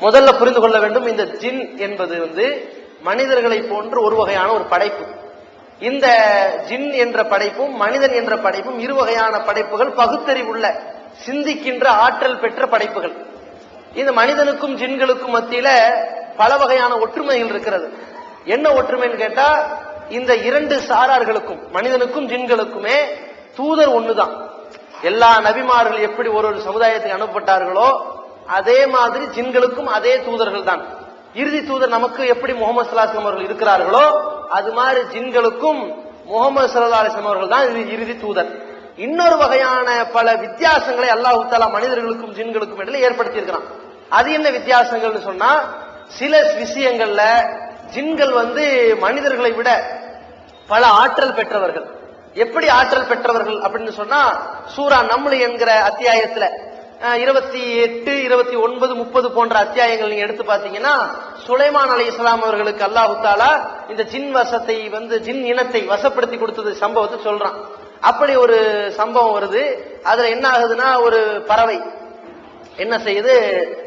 முதல்ல புரிந்து கொள்ள வேண்டும் இந்த ஜின் என்பது வந்து மனிதர்களை போன்று ஒரு வகையான ஒரு படைப்பு. இந்த ஜின் என்ற படைப்பும் மனிதன் என்ற படைப்பும் இரு வகையான படைப்புகள் பகுத்தறிவுள்ள சிந்திக்கின்ற ஆற்றல் பெற்ற படைப்புகள். இந்த மனிதனுக்கும் ஜின்களுக்கும் மத்தியில பல வகையான ஒற்றுமைகள் இருக்கிறது. என்ன ஒற்றுமைன்னு கேட்டா இந்த இரண்டு சாரார்களுக்கும் மனிதனுக்கும் ஜின்களுக்குமே தூதர் ஒண்ணுதான். எல்லா நபிமார்கள் எப்படி ஒரு ஒரு சமுதாயத்துக்கு அனுப்பப்பட்டார்களோ அதே மாதிரி ஜின்களுக்கும் அதே தூதர்கள் தான். இறுதி தூதர் நமக்கு எப்படி முகமது சலாஹம் அவர்கள் இருக்கிறார்களோ அது மாதிரி ஜின்களுக்கும் முகமது சல்லா அலிஸ்லாம் அவர்கள் தான் இறுதி- இறுதி தூதர். இன்னொரு வகையான பல வித்தியாசங்களை அல்லாஹு தாலா மனிதர்களுக்கும் ஜின்களுக்கும் இடையில ஏற்படுத்தி இருக்கிறான் அது என்ன வித்தியாசங்கள்னு சொன்னா சில விஷயங்கள்ல ஜின்கள் வந்து மனிதர்களை விட பல ஆற்றல் பெற்றவர்கள். எப்படி ஆற்றல் பெற்றவர்கள் அப்படின்னு சொன்னா சூரா நம்மளு என்கிற அத்தியாயத்துல இருபத்தி எட்டு இருபத்தி ஒன்பது முப்பது போன்ற அத்தியாயங்கள் நீங்க எடுத்து பாத்தீங்கன்னா சுலைமான் அலி இஸ்லாம் அவர்களுக்கு அல்லாஹு தாலா இந்த ஜின் வசத்தை வந்து ஜின் இனத்தை வசப்படுத்தி கொடுத்தது சம்பவத்தை சொல்றான். அப்படி ஒரு சம்பவம் வருது. அதுல என்ன ஆகுதுன்னா ஒரு பறவை என்ன செய்யுது?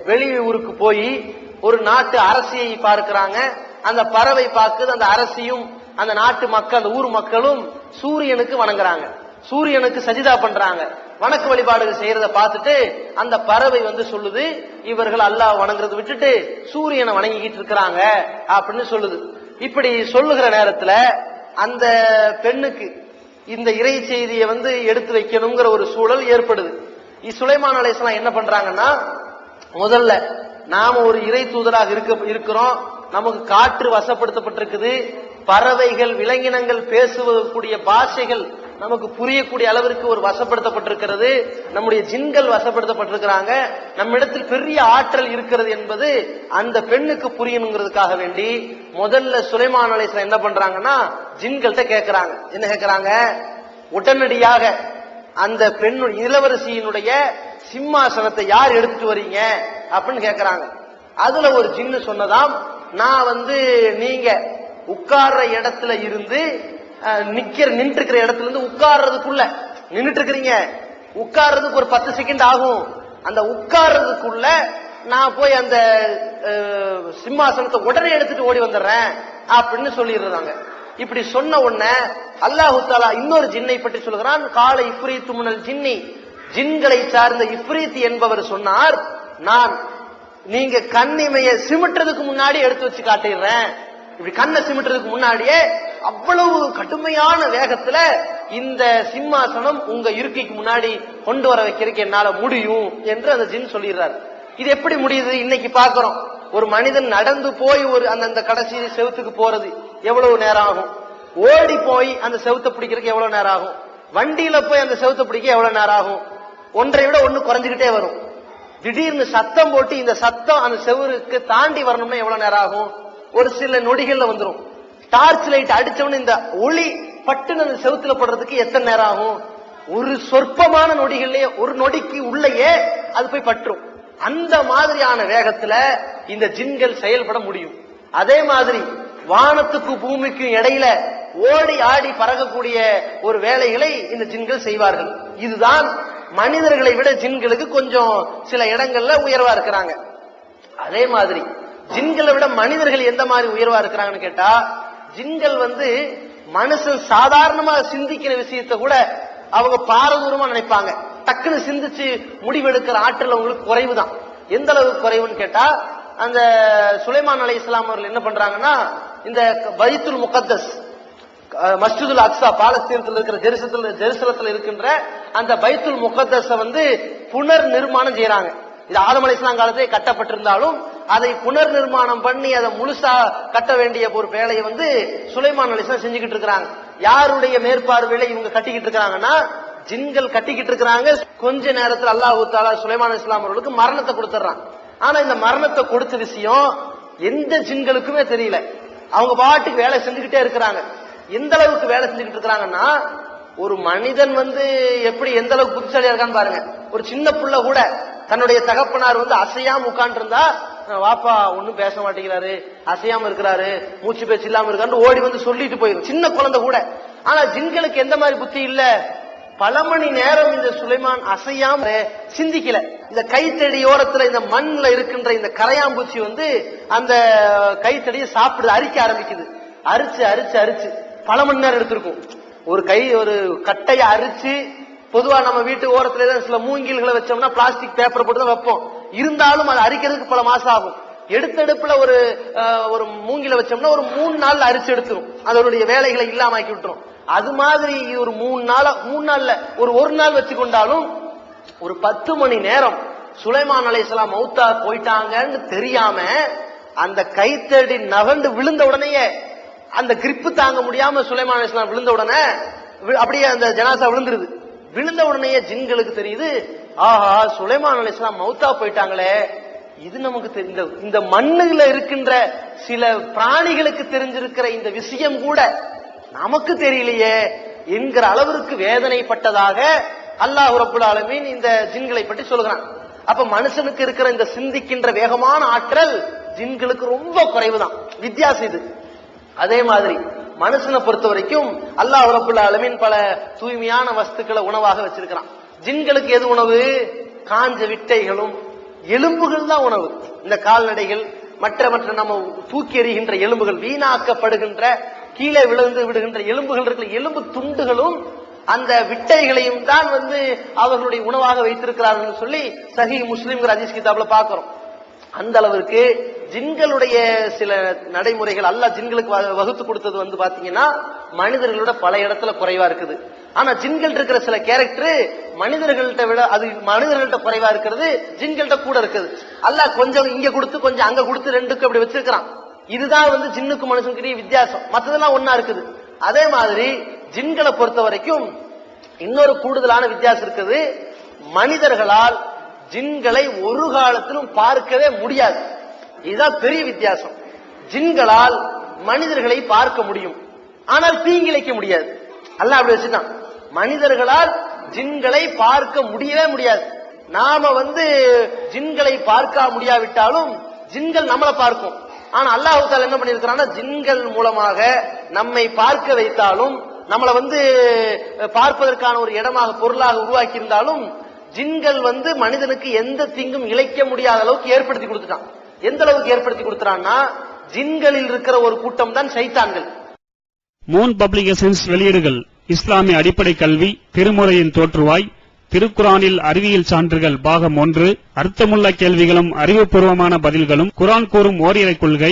வெளியூருக்கு போய் ஒரு நாட்டு அரசியை பார்க்கிறாங்க. அந்த பறவை பார்க்குது. அந்த அரசியும் அந்த நாட்டு மக்கள் அந்த ஊர் மக்களும் சூரியனுக்கு வணங்குறாங்க. சூரியனுக்கு சஜிதா பண்றாங்க. வணக்கு வழிபாடுகள் செய்யறத பார்த்துட்டு அந்த பறவை வந்து சொல்லுது இவர்கள் அல்லாஹ் வணங்குறதை விட்டுட்டு சூரியனை வணங்கிக்கிட்டு இருக்கிறாங்க அப்படின்னு சொல்லுது. இப்படி சொல்லுகிற நேரத்துல அந்த பெண்ணுக்கு இந்த இறை செய்தியை வந்து எடுத்து வைக்கணுங்கிற ஒரு சூழல் ஏற்படுது. இ- சுலைமான் என்ன பண்றாங்கன்னா முதல்ல நாம ஒரு இறை தூதராக இருக்க இருக்கிறோம். நமக்கு காற்று வசப்படுத்தப்பட்டிருக்குது. பறவைகள் விலங்கினங்கள் பேசுவதற்குரிய பாஷைகள் நமக்கு புரியக்கூடிய அளவிற்கு ஒரு வசப்படுத்தப்பட்டிருக்கிறது. நம்முடைய ஜின்கள் வசப்படுத்தப்பட்டிருக்கிறாங்க. நம்மிடத்தில் பெரிய ஆற்றல் இருக்கிறது என்பது அந்த பெண்ணுக்கு புரியணுங்கிறதுக்காக வேண்டி முதல்ல சுலைமான் அலைசன் என்ன பண்றாங்கன்னா ஜின்கள்கிட்ட கேட்கிறாங்க என்ன கேட்கிறாங்க உடனடியாக அந்த பெண்ணுடைய இளவரசியினுடைய சிம்மாசனத்தை யார் எடுத்துட்டு வரீங்க? அப்படின்னு கேட்கிறாங்க அதுல ஒரு ஜின்னு சொன்னதாம் நான் வந்து நீங்க உட்கார்ற இடத்துல இருந்து நிக்கிற நின்று இருக்கிற இடத்துல இருந்து உட்கார்றதுக்குள்ள நின்றுட்டு இருக்கிறீங்க உட்கார்றதுக்கு ஒரு பத்து செகண்ட் ஆகும். அந்த உட்கார்றதுக்குள்ள நான் போய் அந்த சிம்மாசனத்தை உடனே எடுத்துட்டு ஓடி வந்துடுறேன் அப்படின்னு சொல்லிடுறாங்க. இப்படி சொன்ன உடனே அல்லாஹு தாலா இன்னொரு ஜின்னை பற்றி சொல்கிறான் கால இப்ரீத்து முனல் ஜின்னி. ஜின்களை சார்ந்த இப்ரீத் என்பவர் சொன்னார். நான் நீங்க கண்ணிமைய சிமிட்டுறதுக்கு முன்னாடி எடுத்து வச்சு காட்டிடுறேன். இப்படி கண்ணை சிமிட்டுறதுக்கு முன்னாடியே அவ்வளவு கடுமையான வேகத்துல இந்த சிம்மாசனம் உங்க இருக்கைக்கு முன்னாடி கொண்டு வர வைக்கிறதுக்கு என்னால முடியும் என்று அந்த ஜின் சொல்லிடுறாரு. இது எப்படி முடியுது? இன்னைக்கு பாக்குறோம் ஒரு மனிதன் நடந்து போய் ஒரு அந்த அந்த கடைசி செவுத்துக்கு போறது எவ்வளவு நேரம் ஆகும்? ஓடி போய் அந்த செவுத்தை பிடிக்கிறதுக்கு எவ்வளவு நேரம் ஆகும்? வண்டியில போய் அந்த செவுத்தை பிடிக்க எவ்வளவு நேரம் ஆகும்? ஒன்றை விட ஒண்ணு குறைஞ்சுக்கிட்டே வரும். திடீர்னு சத்தம் போட்டு இந்த சத்தம் அந்த செவருக்கு தாண்டி வரணும்னா எவ்வளவு நேரம் ஆகும்? ஒரு சில நொடிகள்ல வந்துடும் டார்ச் லைட் அடிச்சவன இந்த ஒளி பட்டுன்னு அந்த செவுத்துல படுறதுக்கு எத்தனை நேரம் ஆகும்? ஒரு சொற்பமான நொடிகள்லயே ஒரு நொடிக்கு உள்ளேயே அது போய் பற்றும் அந்த மாதிரியான வேகத்துல இந்த ஜின்கள் செயல்பட முடியும். அதே மாதிரி வானத்துக்கும் பூமிக்கும் இடையில ஓடி ஆடி பறக்கக்கூடிய ஒரு வேலைகளை இந்த ஜின்கள் செய்வார்கள். இதுதான் மனிதர்களை விட ஜின்களுக்கு கொஞ்சம் சில இடங்கள்ல உயர்வா இருக்கிறாங்க. அதே மாதிரி ஜின்களை விட மனிதர்கள் எந்த மாதிரி உயர்வா இருக்கிறாங்கன்னு கேட்டா ஜின்கள் வந்து மனுஷன் சாதாரணமா சிந்திக்கிற விஷயத்த கூட அவங்க பாரதூரமா நினைப்பாங்க. டக்குன்னு சிந்திச்சு முடிவெடுக்கிற ஆற்றல் அவங்களுக்கு குறைவு தான் எந்த அளவுக்கு குறைவுன்னு கேட்டா அந்த சுலைமான் அலை இஸ்லாம் அவர்கள் என்ன பண்றாங்கன்னா இந்த பைத்துல் முகத்தஸ் மஸ்ஜிதுல் அக்ஸா பாலஸ்தீனத்தில் இருக்கிற ஜெருசலத்தில் ஜெருசலத்தில் இருக்கின்ற அந்த பைத்துல் முகத்தஸை வந்து புனர் நிர்மாணம் செய்யறாங்க. இது ஆதம் இஸ்லாம் காலத்திலே கட்டப்பட்டிருந்தாலும் அதை புனர் நிர்மாணம் பண்ணி அதை முழுசா கட்ட வேண்டிய ஒரு வேலையை வந்து சுலைமான் அலிஸ்லாம் செஞ்சுக்கிட்டு இருக்கிறாங்க. யாருடைய மேற்பார்வையில இவங்க கட்டிக்கிட்டு இருக்கிறாங்கன்னா ஜின்கள் கட்டிக்கிட்டு இருக்கிறாங்க. கொஞ்ச நேரத்தில் அல்லாஹு தாலா சுலைமான் இஸ்லாம் அவர்களுக்கு மரணத்தை கொடுத்துட்றான் ஆனா இந்த மரணத்தை கொடுத்த விஷயம் எந்த ஜின்களுக்குமே தெரியல. அவங்க பாட்டுக்கு வேலை செஞ்சுக்கிட்டே இருக்கிறாங்க. எந்த அளவுக்கு வேலை செஞ்சுக்கிட்டு இருக்கிறாங்கன்னா ஒரு மனிதன் வந்து எப்படி எந்த அளவுக்கு புத்திசாலியா இருக்கான்னு பாருங்க. ஒரு சின்ன புள்ள கூட தன்னுடைய தகப்பனார் வந்து அசையாம உட்காந்துருந்தா வாப்பா ஒண்ணும் பேச மாட்டேங்கிறாரு அசையாம இருக்கிறாரு மூச்சு பேச்சு இல்லாம இருக்காரு ஓடி வந்து சொல்லிட்டு போயிடும் சின்ன குழந்தை கூட. ஆனா ஜின்களுக்கு எந்த மாதிரி புத்தி இல்ல? பல மணி நேரம் இந்த சுலைமான் அசையாம சிந்திக்கல. இந்த கைத்தடியோரத்துல இந்த மண்ணுல இருக்கின்ற இந்த கரையாம்பூச்சி வந்து அந்த கைத்தடியை சாப்பிடுது அரிக்க ஆரம்பிக்குது. அரிச்சு அரிச்சு அரிச்சு. பல மணி நேரம் எடுத்திருக்கும். ஒரு கை ஒரு கட்டையை அரிச்சு பொதுவா நம்ம வீட்டு ஓரத்துல தான் சில மூங்கில்களை வச்சோம்னா பிளாஸ்டிக் பேப்பர் போட்டு தான் வைப்போம். இருந்தாலும் அது அரிக்கிறதுக்கு பல மாசம் ஆகும். எடுத்தெடுப்புல ஒரு ஒரு மூங்கில வச்சோம்னா ஒரு மூணு நாள்ல அரிச்சு எடுத்துரும். அதனுடைய வேலைகளை இல்லாம ஆக்கி விட்டுரும். அது மாதிரி ஒரு மூணு நாள மூணு நாள்ல ஒரு ஒரு நாள் வச்சு கொண்டாலும் ஒரு பத்து மணி நேரம் சுலைமான் அலைஹிஸ்ஸலாம் மௌத்தா போயிட்டாங்கன்னு தெரியாம அந்த கைத்தடி நகண்டு விழுந்த உடனேயே அந்த கிரிப்பு தாங்க முடியாம சுலைமான் அலைஹிஸ்ஸலாம் விழுந்த உடனே அப்படியே அந்த ஜனாசா விழுந்துருது. விழுந்த உடனேயே ஜின்களுக்கு தெரியுது ஆஹா சுலைமான் அலிஸ்லாம் மௌத்தா போயிட்டாங்களே. இது நமக்கு தெரிந்த இந்த மண்ணுல இருக்கின்ற சில பிராணிகளுக்கு தெரிஞ்சிருக்கிற இந்த விஷயம் கூட நமக்கு தெரியலையே என்கிற அளவிற்கு வேதனைப்பட்டதாக அல்லாஹ் ரப்புல் ஆலமீன் இந்த ஜின்களை பற்றி சொல்கிறான். அப்ப மனுஷனுக்கு இருக்கிற இந்த சிந்திக்கின்ற வேகமான ஆற்றல் ஜின்களுக்கு ரொம்ப குறைவுதான். வித்தியாசம் இது. அதே மாதிரி மனுஷனை பொறுத்த வரைக்கும் அல்லாஹ் உரப்புள்ள அளவின் பல தூய்மையான வஸ்துக்களை உணவாக வச்சிருக்கிறான். ஜின்களுக்கு எது உணவு? காஞ்ச விட்டைகளும் எலும்புகள் தான் உணவு. இந்த கால்நடைகள் மற்ற மற்ற நம்ம தூக்கி எறிகின்ற எலும்புகள் வீணாக்கப்படுகின்ற கீழே விழுந்து விடுகின்ற எலும்புகள் இருக்கிற எலும்பு துண்டுகளும் அந்த விட்டைகளையும் தான் வந்து அவர்களுடைய உணவாக வைத்திருக்கிறார்கள் சொல்லி சஹி முஸ்லீம்கிற ஹதீஸ் கிதாப்ல பாக்குறோம் அந்த அளவிற்கு ஜின்களுடைய சில நடைமுறைகள் அல்ல ஜின்களுக்கு வ- வகுத்து கொடுத்தது வந்து பாத்தீங்கன்னா மனிதர்களோட பல இடத்துல குறைவா இருக்குது. ஆனா ஜின்கள் இருக்கிற சில கேரக்டர் மனிதர்கள்ட்ட விட அது மனிதர்கள்ட்ட குறைவா இருக்கிறது ஜின்கள்ட்ட கூட இருக்குது. அல்ல கொஞ்சம் இங்க கொடுத்து கொஞ்சம் அங்க கொடுத்து ரெண்டுக்கும் அப்படி வச்சிருக்கிறான். இதுதான் வந்து ஜின்னுக்கு மனுஷனுக்கு வித்தியாசம். மத்ததெல்லாம் ஒன்னா இருக்குது. அதே மாதிரி ஜின்களை பொறுத்த வரைக்கும் இன்னொரு கூடுதலான வித்தியாசம் இருக்குது. மனிதர்களால் ஜின்களை ஒரு காலத்திலும் பார்க்கவே முடியாது. இதுதான் பெரிய வித்தியாசம். ஜின்களால் மனிதர்களை பார்க்க முடியும். ஆனால் தீங்கிழைக்க முடியாது. அல்லாஹ் அப்படி வச்சுதான் மனிதர்களால் ஜின்களை பார்க்க முடியவே முடியாது. நாம வந்து ஜின்களை பார்க்க முடியாவிட்டாலும் ஜின்கள் நம்மளை பார்க்கும். ஆனா அல்லாஹு தால என்ன பண்ணிருக்கிறான்னா ஜின்கள் மூலமாக நம்மை பார்க்க வைத்தாலும் நம்மளை வந்து பார்ப்பதற்கான ஒரு இடமாக பொருளாக உருவாக்கி இருந்தாலும் ஜின்கள் வந்து மனிதனுக்கு எந்த தீங்கும் இழைக்க முடியாத அளவுக்கு ஏற்படுத்தி கொடுத்துட்டான். எந்த அளவுக்கு ஏற்படுத்தி கொடுத்துறான்னா ஜின்களில் இருக்கிற ஒரு கூட்டம் தான் சைத்தான்கள். மூன் பப்ளிகேஷன்ஸ் வெளியீடுகள் இஸ்லாமிய அடிப்படை கல்வி திருமுறையின் தோற்றுவாய் திருக்குரானில் அறிவியல் சான்றுகள் பாகம் ஒன்று அர்த்தமுள்ள கேள்விகளும் அறிவுபூர்வமான பதில்களும் குரான் கூறும் ஓரிரை கொள்கை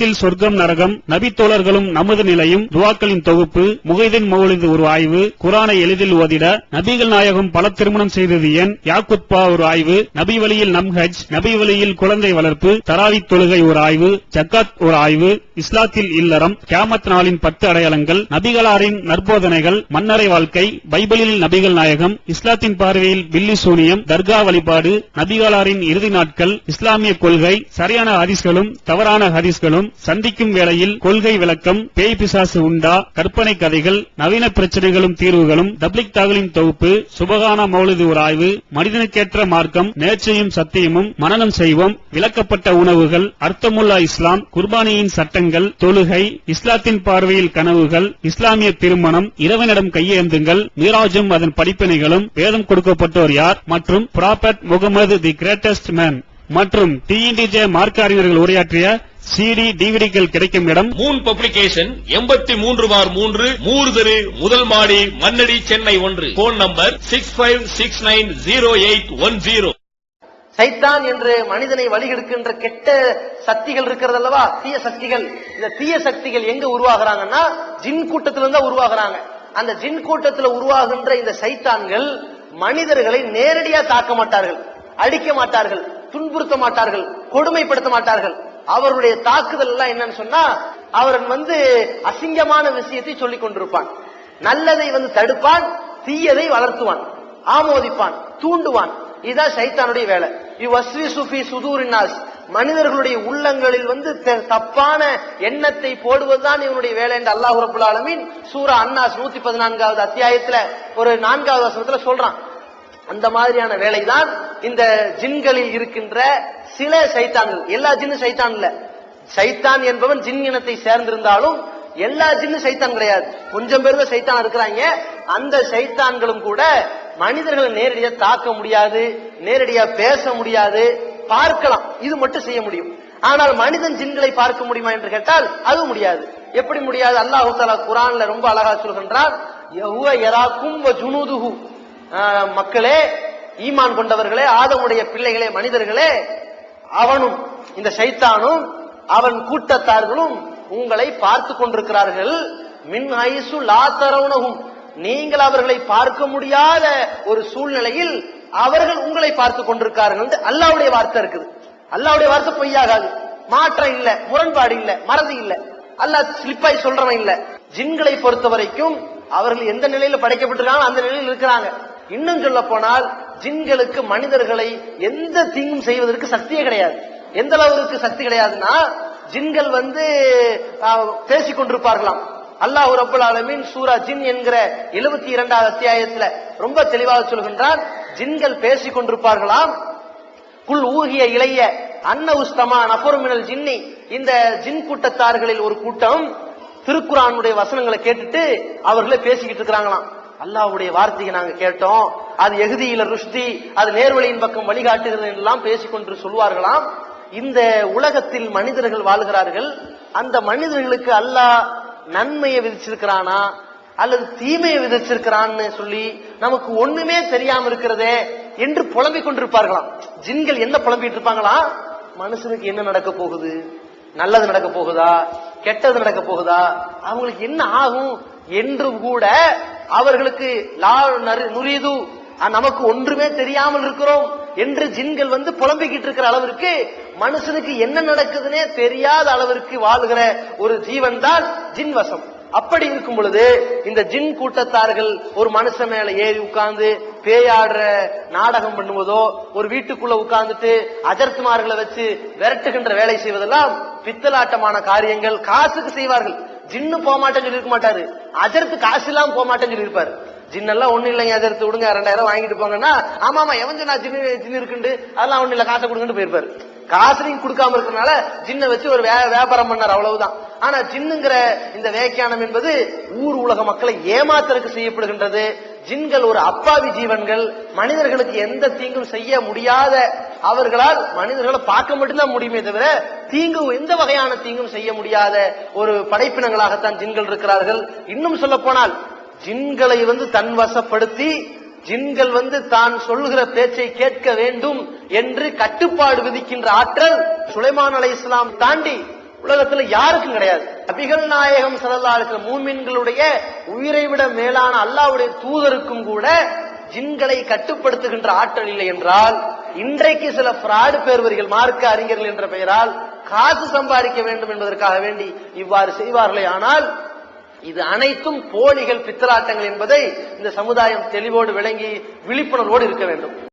இஸ்லாத்தில் சொர்க்கம் நரகம் நபித்தோழர்களும் நமது நிலையும் துவாக்களின் தொகுப்பு முகைதின் மௌலிது ஒரு ஆய்வு குரானை எளிதில் ஓதிட நபிகள் நாயகம் பல திருமணம் செய்தது ஏன்? யாக்குத்பா ஒரு ஆய்வு நபி வழியில் நம்ஹஜ் நபி வழியில் குழந்தை வளர்ப்பு தராவி தொழுகை ஒரு ஆய்வு ஜக்காத் ஒரு ஆய்வு இஸ்லாத்தில் இல்லறம் கியாமத் நாளின் பத்து அடையாளங்கள் நபிகளாரின் நற்போதனைகள் மன்னரை வாழ்க்கை பைபிளில் நபிகள் நாயகம் இஸ்லாத்தின் பார்வையில் பில்லி சூனியம் தர்கா வழிபாடு நபிகளாரின் இறுதி நாட்கள் இஸ்லாமிய கொள்கை சரியான ஹதீஸ்களும் தவறான ஹதீஸ்களும் சந்திக்கும் வேளையில் கொள்கை விளக்கம் பேய் பிசாசு உண்டா கற்பனை கதைகள் நவீன பிரச்சனைகளும் தீர்வுகளும் தப்ளிக் தாகலின் தொகுப்பு சுபகான மௌலிது ஒரு ஆய்வு மனிதனுக்கேற்ற மார்க்கம் நேர்ச்சையும் சத்தியமும் மனநம் செய்வோம் விளக்கப்பட்ட உணவுகள் அர்த்தமுல்லா இஸ்லாம் குர்பானியின் சட்டங்கள் தொழுகை இஸ்லாத்தின் பார்வையில் கனவுகள் இஸ்லாமிய திருமணம் இரவனிடம் கையேந்துங்கள் மீராஜும் அதன் படிப்பினைகளும் வேதம் கொடுக்கப்பட்டோர் யார் மற்றும் prophet Muhammad the greatest man மற்றும் டிஎன்டிஜே மார்க்க அறிஞர்கள் உரையாற்றிய சிடி டிவிடிகள் கிடைக்கும் இடம். மூன் பப்ளிகேஷன் எண்பத்தி மூன்று பார் மூன்று மூறு தெரு முதல் மாடி மன்னடி சென்னை ஒன்று. Phone number six five six nine zero eight one zero சைத்தான் என்று மனிதனை வழிகெடுக்கின்ற கெட்ட சக்திகள் இருக்கிறது அல்லவா தீய சக்திகள். இந்த தீய சக்திகள் எங்க உருவாகுறாங்கன்னா ஜின் கூட்டத்திலிருந்து உருவாகுறாங்க. அந்த ஜின் கூட்டத்துல உருவாகின்ற இந்த சைத்தான்கள் மனிதர்களை நேரடியா தாக்க மாட்டார்கள் அடிக்க மாட்டார்கள் துன்புறுத்த மாட்டார்கள் கொடுமைப்படுத்த மாட்டார்கள். அவருடைய தாக்குதல் எல்லாம் என்னன்னு சொன்னா அவன் வந்து அசிங்கமான விஷயத்தை சொல்லிக் கொண்டிருப்பான். நல்லதை வந்து தடுப்பான் தீயதை வளர்த்துவான் ஆமோதிப்பான் தூண்டுவான். இதுதான் சைத்தானுடைய வேலை. இவ்வஸ்வி சுஃபி சுதூரினாஸ் மனிதர்களுடைய உள்ளங்களில் வந்து தப்பான எண்ணத்தை போடுவதுதான் இவனுடைய வேலை என்று அல்லாஹ் ரபுல் சூரா அன்னாஸ் நூத்தி பதினான்காவது அத்தியாயத்துல ஒரு நான்காவது வசனத்துல சொல்றான். அந்த மாதிரியான வேலைதான் இந்த ஜின்களில் இருக்கின்ற சில சைத்தான்கள். எல்லா ஜின்னும் சைத்தான் இல்ல. சைத்தான் என்பவன் ஜின் இனத்தை சேர்ந்திருந்தாலும் எல்லா ஜின்னும் சைத்தான் கிடையாது. கொஞ்சம் பேர் தான் சைத்தான் இருக்கிறாங்க. அந்த சைத்தான்களும் கூட மனிதர்களை நேரடியா தாக்க முடியாது நேரடியா பேச முடியாது பார்க்கலாம். இது மட்டும் செய்ய முடியும். ஆனால் மனிதன் ஜின்களை பார்க்க முடியுமா என்று கேட்டால் அது முடியாது. எப்படி முடியாது? அல்லாஹு தாலா குரான்ல ரொம்ப அழகா சொல்கின்றார் எவ்வ யராக்கும் ஜுனூதுஹு. மக்களே ஈமான் கொண்டவர்களே ஆதமுடைய பிள்ளைகளே மனிதர்களே அவனும் இந்த சைத்தானும் அவன் கூட்டத்தார்களும் உங்களை பார்த்து கொண்டிருக்கிறார்கள். மின் ஐசு லாத்தரவுனகும் நீங்கள் அவர்களை பார்க்க முடியாத ஒரு சூழ்நிலையில் அவர்கள் உங்களை பார்த்து கொண்டிருக்கிறார்கள் அல்லாவுடைய வார்த்தை இருக்குது. அல்லாவுடைய வார்த்தை பொய்யாகாது. மாற்றம் இல்ல முரண்பாடு இல்ல மறதி இல்ல. அல்லாஹ் ஸ்லிப்பாய் சொல்றவன் இல்ல. ஜின்களை பொறுத்த வரைக்கும் அவர்கள் எந்த நிலையில படைக்கப்பட்டிருக்காங்களோ அந்த நிலையில் இருக்கிறாங்க. இன்னும் சொல்ல போனால் ஜின்களுக்கு மனிதர்களை எந்த தீங்கும் செய்வதற்கு சக்தியே கிடையாது. எந்த அளவுக்கு சக்தி கிடையாதுன்னா ஜின்கள் வந்து பேசிக் கொண்டிருப்பார்களாம். அல்லாஹ் ரபுல் ஆலமின் சூரா ஜின் என்கிற எழுபத்தி இரண்டாவது அத்தியாயத்துல ரொம்ப தெளிவாக சொல்கின்றான் ஜின்கள் பேசிக் கொண்டிருப்பார்களாம். குல் ஊகிய இளைய அன்ன உஸ்தமா நபருமினல் ஜின்னி இந்த ஜின் கூட்டத்தார்களில் ஒரு கூட்டம் திருக்குறானுடைய வசனங்களை கேட்டுட்டு அவர்களே பேசிக்கிட்டு இருக்கிறாங்களாம். அல்லாவுடைய வார்த்தையை நாங்க கேட்டோம். அது எகுதியில ருஷ்டி அது நேர்வழியின் பக்கம் வழிகாட்டுகிறது எல்லாம் பேசிக்கொண்டு சொல்வார்களாம். இந்த உலகத்தில் மனிதர்கள் வாழ்கிறார்கள். அந்த மனிதர்களுக்கு அல்லாஹ் நன்மையை விதிச்சிருக்கிறானா? அல்லது தீமையை விதிச்சிருக்கிறான்னு சொல்லி நமக்கு ஒண்ணுமே தெரியாம இருக்கிறதே என்று புலம்பிக் கொண்டிருப்பார்களாம். ஜின்கள் என்ன புலம்பிட்டு இருப்பாங்களா? மனுஷனுக்கு என்ன நடக்க போகுது? நல்லது நடக்க போகுதா? கெட்டது நடக்க போகுதா? அவங்களுக்கு என்ன ஆகும்? என்று கூட அவர்களுக்கு லா நரு- நுரிது நமக்கு ஒன்றுமே தெரியாமல் இருக்கிறோம் என்று ஜின்கள் வந்து புலம்பிக்கிட்டு இருக்கிற அளவிற்கு மனுஷனுக்கு என்ன நடக்குதுன்னே தெரியாத அளவிற்கு வாழ்கிற ஒரு ஜீவன் தான் ஜின் வசம். அப்படி இருக்கும் பொழுது இந்த ஜின் கூட்டத்தார்கள் ஒரு மனுஷன் மேல ஏறி உட்கார்ந்து பேயாடுற நாடகம் பண்ணுவதோ ஒரு வீட்டுக்குள்ள உட்கார்ந்துட்டு அஜர்த்துமார்களை வச்சு விரட்டுகின்ற வேலை செய்வதெல்லாம் பித்தலாட்டமான காரியங்கள் காசுக்கு செய்வார்கள். ஜின்னு போக மாட்டேன்னு சொல்லி இருக்க மாட்டாரு. அதற்கு காசு இல்லாம போக மாட்டேன்னு சொல்லி இருப்பாரு ஜின்னெல்லாம் ஒண்ணு இல்லைங்க அதற்கு விடுங்க ரெண்டாயிரம் வாங்கிட்டு போங்கன்னா ஆமா ஆமா எவன் சொன்னா ஜின்னு ஜின்னு இருக்குண்டு? அதெல்லாம் ஒண்ணு இல்ல காசை கொடுங்கன்னு போயிருப்பாரு. காசு நீங்க கொடுக்காம இருக்கறனால ஜின்னை வச்சு ஒரு வே- வியாபாரம் பண்ணார் அவ்வளவுதான். ஆனா ஜின்னுங்கிற இந்த வேக்கியானம் என்பது ஊர் உலக மக்களை ஏமாத்துறதுக்கு செய்யப்படுகின்றது. ஜின்கள் ஒரு அப்பாவி ஜீவன்கள். மனிதர்களுக்கு எந்த தீங்கும் செய்ய முடியாத அவர்களால் மனிதர்களை பார்க்க மட்டும்தான் முடியுமே தவிர தீங்கு எந்த வகையான தீங்கும் செய்ய முடியாத ஒரு படைப்பினங்களாகத்தான் ஜின்கள் இருக்கிறார்கள். இன்னும் சொல்ல போனால் ஜின்களை வந்து தன் வசப்படுத்தி ஜின்கள் வந்து தான் சொல்லுகிற பேச்சை கேட்க வேண்டும் என்று கட்டுப்பாடு விதிக்கின்ற ஆற்றல் சுலைமான் அலை இஸ்லாம் தாண்டி உலகத்துல யாருக்கும் கிடையாது. நபிகள் நாயகம் சல்லா இருக்கிற மூமின்களுடைய உயிரை விட மேலான அல்லாவுடைய தூதருக்கும் கூட ஜின்களை கட்டுப்படுத்துகின்ற ஆற்றல் இல்லை என்றால் இன்றைக்கு சில பிராடு பேர்வர்கள் மார்க்க அறிஞர்கள் என்ற பெயரால் காசு சம்பாதிக்க வேண்டும் என்பதற்காக வேண்டி இவ்வாறு செய்வார்களே. ஆனால் இது அனைத்தும் போலிகள் பித்தலாட்டங்கள் என்பதை இந்த சமுதாயம் தெளிவோடு விளங்கி விழிப்புணர்வோடு இருக்க வேண்டும்.